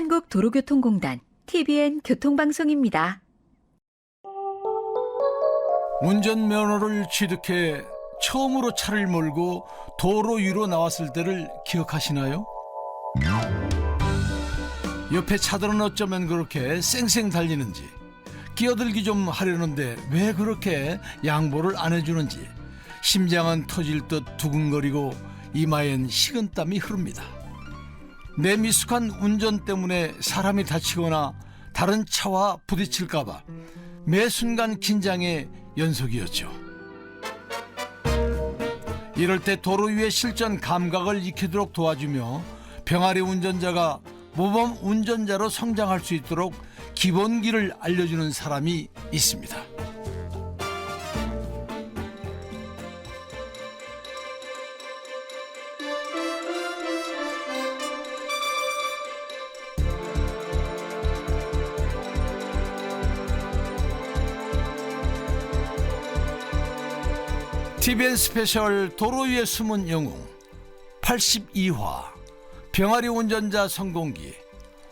한국도로교통공단 TBN 교통방송입니다. 운전면허를 취득해 처음으로 차를 몰고 도로 위로 나왔을 때를 기억하시나요? 옆에 차들은 어쩌면 그렇게 쌩쌩 달리는지 끼어들기 좀 하려는데 왜 그렇게 양보를 안 해주는지 심장은 터질 듯 두근거리고 이마엔 식은땀이 흐릅니다. 내 미숙한 운전 때문에 사람이 다치거나 다른 차와 부딪힐까봐 매 순간 긴장의 연속이었죠. 이럴 때 도로 위의 실전 감각을 익히도록 도와주며 병아리 운전자가 모범 운전자로 성장할 수 있도록 기본기를 알려주는 사람이 있습니다. TVN 스페셜 도로 위의 숨은 영웅 82화 병아리 운전자 성공기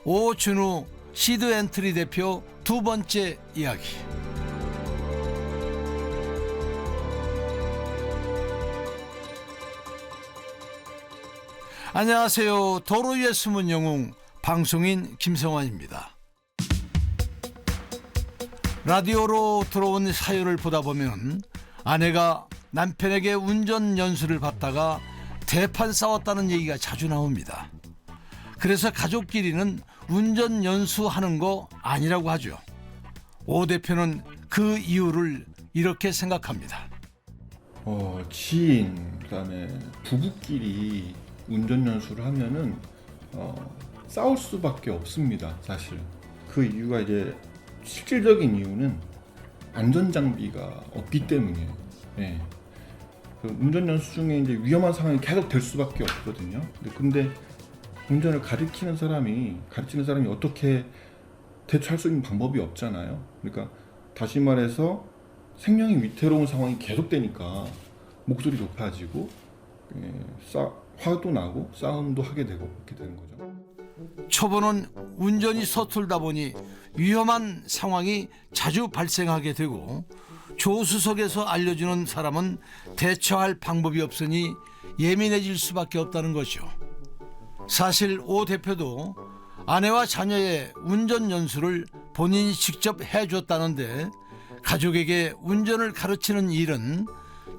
오준우 시드 엔트리 대표 두 번째 이야기. 안녕하세요. 도로 위의 숨은 영웅 방송인 김성환입니다. 라디오로 들어온 사연을 보다 보면 아내가 남편에게 운전 연수를 받다가 대판 싸웠다는 얘기가 자주 나옵니다. 그래서 가족끼리는 운전 연수하는 거 아니라고 하죠. 오 대표는 그 이유를 이렇게 생각합니다. 어, 지인 그다음에 부부끼리 운전 연수를 하면은 어, 싸울 수밖에 없습니다. 사실 그 이유가 이제 실질적인 이유는 안전 장비가 없기 때문이에요. 예. 그 운전 연수 중에 이제 위험한 상황이 계속 될 수밖에 없거든요. 근데, 근데 운전을 가르치는 사람이 가르치는 사람이 어떻게 대처할 수 있는 방법이 없잖아요. 그러니까 다시 말해서 생명이 위태로운 상황이 계속되니까 목소리 높아지고 예, 싸, 화도 나고 싸움도 하게 되고 그렇게 되는 거죠. 초보는 운전이 서툴다 보니 위험한 상황이 자주 발생하게 되고 조수석에서 알려주는 사람은 대처할 방법이 없으니 예민해질 수밖에 없다는 거죠. 사실 오 대표도 아내와 자녀의 운전 연수를 본인이 직접 해줬다는데 가족에게 운전을 가르치는 일은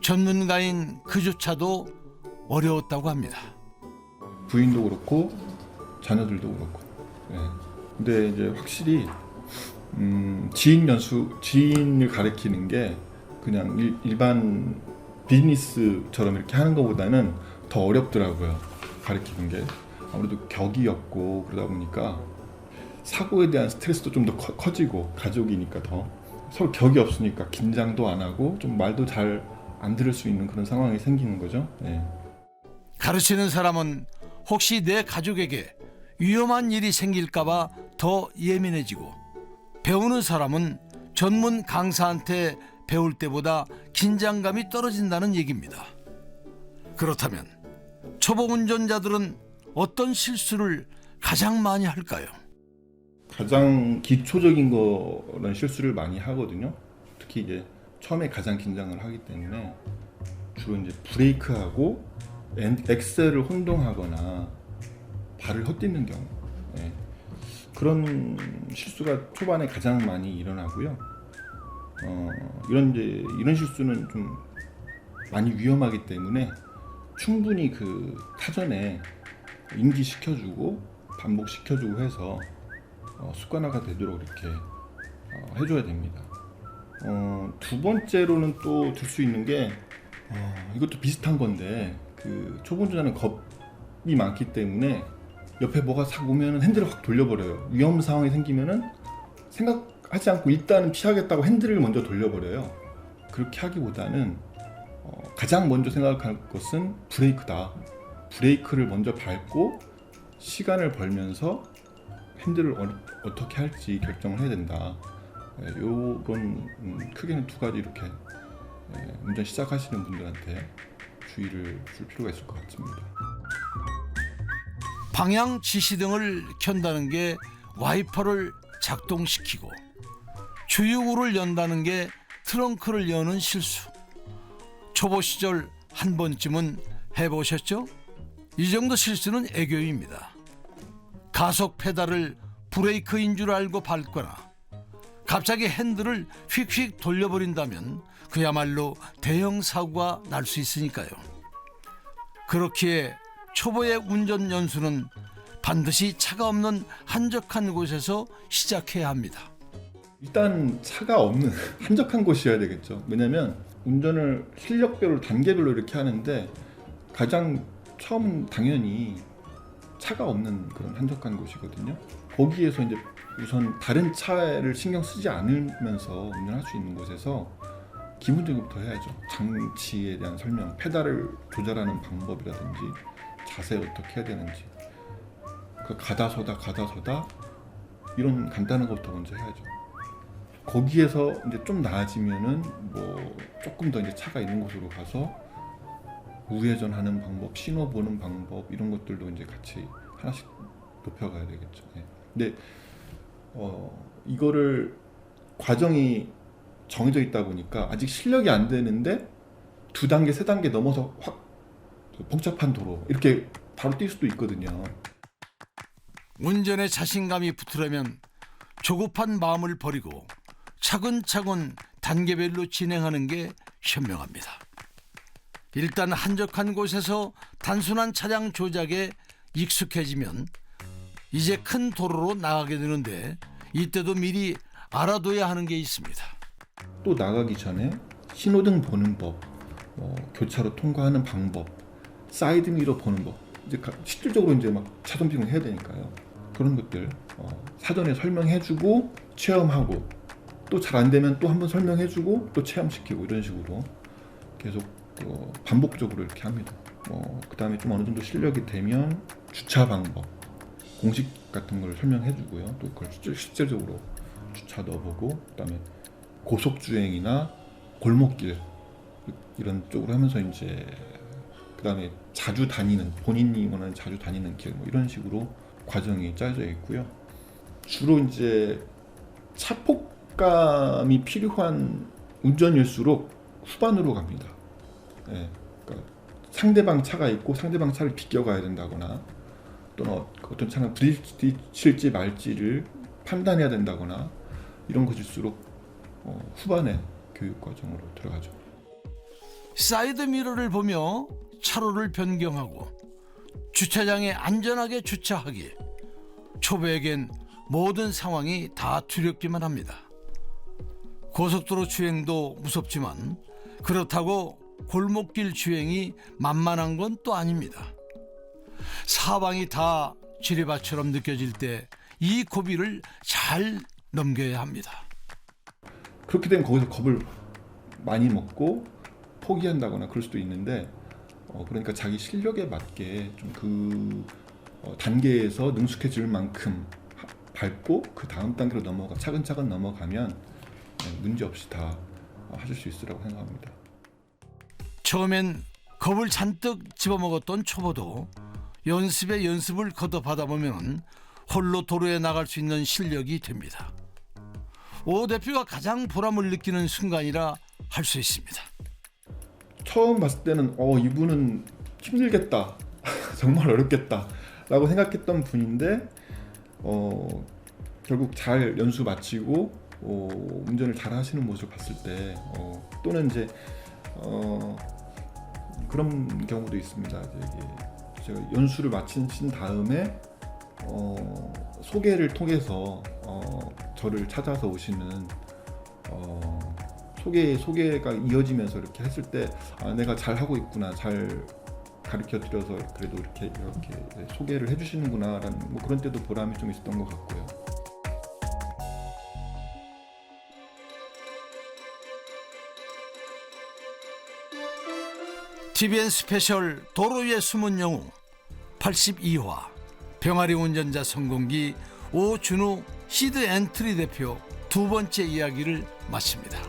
전문가인 그조차도 어려웠다고 합니다. 부인도 그렇고 자녀들도 그렇고. 예. 근데 이제 확실히 음, 지인 연수 지인을 가르치는 게 그냥 일, 일반 비즈니스처럼 이렇게 하는 것보다는 더 어렵더라고요. 가르치는 게 아무래도 격이 없고 그러다 보니까 사고에 대한 스트레스도 좀 더 커지고 가족이니까 더 서로 격이 없으니까 긴장도 안 하고 좀 말도 잘 안 들을 수 있는 그런 상황이 생기는 거죠. 예. 가르치는 사람은 혹시 내 가족에게 위험한 일이 생길까봐 더 예민해지고 배우는 사람은 전문 강사한테 배울 때보다 긴장감이 떨어진다는 얘기입니다. 그렇다면 초보 운전자들은 어떤 실수를 가장 많이 할까요? 가장 기초적인 거는 실수를 많이 하거든요. 특히 이제 처음에 가장 긴장을 하기 때문에 주로 이제 브레이크하고 엔- 엑셀을 혼동하거나 발을 헛디는 경우 예. 그런 실수가 초반에 가장 많이 일어나고요. 어, 이런 이제 이런 실수는 좀 많이 위험하기 때문에 충분히 그 타전에 인지시켜주고 반복 시켜주고 해서 어, 습관화가 되도록 이렇게 어, 해줘야 됩니다. 어, 두 번째로는 또 들 수 있는 게 어, 이것도 비슷한 건데 그 초보자는 겁이 많기 때문에 옆에 뭐가 싹 오면 핸들을 확 돌려버려요. 위험 상황이 생기면은 생각하지 않고 일단은 피하겠다고 핸들을 먼저 돌려버려요. 그렇게 하기보다는 어, 가장 먼저 생각할 것은 브레이크다. 브레이크를 먼저 밟고 시간을 벌면서 핸들을 어, 떻게 할지 결정을 해야 된다. 예, 요건 음, 크게는 두 가지 이렇게 예, 운전 시작하시는 분들한테 주의를 줄 필요가 있을 것 같습니다. 방향 지시등을 켠다는 게 와이퍼를 작동시키고 주유구를 연다는 게 트렁크를 여는 실수. 초보 시절 한 번쯤은 해보셨죠? 이 정도 실수는 애교입니다. 가속 페달을 브레이크인 줄 알고 밟거나 갑자기 핸들을 휙휙 돌려버린다면 그야말로 대형 사고가 날 수 있으니까요. 그렇기에 초보의 운전 연수는 반드시 차가 없는 한적한 곳에서 시작해야 합니다. 일단 차가 없는 한적한 곳이어야 되겠죠. 왜냐면 운전을 실력별로 단계별로 이렇게 하는데 가장 처음은 당연히 차가 없는 그런 한적한 곳이거든요. 거기에서 이제 우선 다른 차를 신경 쓰지 않으면서 운전할 수 있는 곳에서 기본적인부터 해야죠. 장치에 대한 설명, 페달을 조절하는 방법이라든지 자세 어떻게 해야 되는지 그 가다 서다 가다 서다 이런 간단한 것부터 먼저 해야죠. 거기에서 이제 좀 나아지면은 뭐 조금 더 이제 차가 있는 곳으로 가서 우회전하는 방법, 신호 보는 방법 이런 것들도 이제 같이 하나씩 높여가야 되겠죠. 예. 근데 어 이거를 과정이 정해져 있다 보니까 아직 실력이 안 되는데 두 단계, 세 단계 넘어서 확 복잡한 도로 이렇게 바로 뛸 수도 있거든요. 운전에 자신감이 붙으려면 조급한 마음을 버리고 차근차근 단계별로 진행하는 게 현명합니다. 일단 한적한 곳에서 단순한 차량 조작에 익숙해지면 이제 큰 도로로 나가게 되는데 이때도 미리 알아둬야 하는 게 있습니다. 또 나가기 전에 신호등 보는 법, 뭐 교차로 통과하는 방법, 사이드 미러 보는 법. 이제 가- 실질적으로 이제 막 차선 비공을 해야 되니까요. 그런 것들 어, 사전에 설명해주고 체험하고 또 잘 안 되면 또 한번 설명해주고 또 체험시키고 이런 식으로 계속 어, 반복적으로 이렇게 합니다. 어, 그 다음에 좀 어느 정도 실력이 되면 주차 방법, 공식 같은 걸 설명해주고요. 또 그걸 실질적으로 주차 넣어보고 그다음에 고속 주행이나 골목길 이런 쪽으로 하면서 이제 그다음에 자주 다니는 본인이 원하는 자주 다니는 길 뭐 이런 식으로 과정이 짜여져 있고요. 주로 이제 차폭감이 필요한 운전일수록 후반으로 갑니다. 예, 그러니까 상대방 차가 있고 상대방 차를 비껴가야 된다거나 또는 어- 어떤 차가 부딪힐지 말지를 판단해야 된다거나 이런 것일수록 어, 후반에 교육 과정으로 들어가죠. 사이드 미러를 보며 차로를 변경하고 주차장에 안전하게 주차하기. 초보에겐 모든 상황이 다 두렵기만 합니다. 고속도로 주행도 무섭지만 그렇다고 골목길 주행이 만만한 건 또 아닙니다. 사방이 다 지뢰밭처럼 느껴질 때 이 고비를 잘 넘겨야 합니다. 그렇게 되면 거기서 겁을 많이 먹고 포기한다거나 그럴 수도 있는데 어, 그러니까 자기 실력에 맞게 좀그 단계에서 능숙해질 만큼 하- 밟고 그 다음 단계로 넘어가 차근차근 넘어가면 네, 문제 없이 다 어, 하실 수 있으라고 생각합니다. 처음엔 겁을 잔뜩 집어먹었던 초보도 연습에 연습을 거듭하다 보면 홀로 도로에 나갈 수 있는 실력이 됩니다. 오 대표가 가장 보람을 느끼는 순간이라 할 수 있습니다. 처음 봤을 때는 어 이분은 힘들겠다 정말 어렵겠다 라고 생각했던 분인데 어 결국 잘 연수 마치고 어, 운전을 잘 하시는 모습을 봤을 때 어, 또는 이제 어, 그런 경우도 있습니다. 이제 제가 연수를 마치신 다음에 어, 소개를 통해서 어, 저를 찾아서 오시는 어, 소개 소개가 이어지면서 이렇게 했을 때 아, 내가 잘 하고 있구나 잘 가르쳐 드려서 그래도 이렇게 이렇게 소개를 해주시는구나라는 뭐 그런 때도 보람이 좀 있었던 것 같고요. TVN 스페셜 도로의 숨은 영웅 82화 병아리 운전자 성공기 오준우 시드 엔트리 대표 두 번째 이야기를 마칩니다.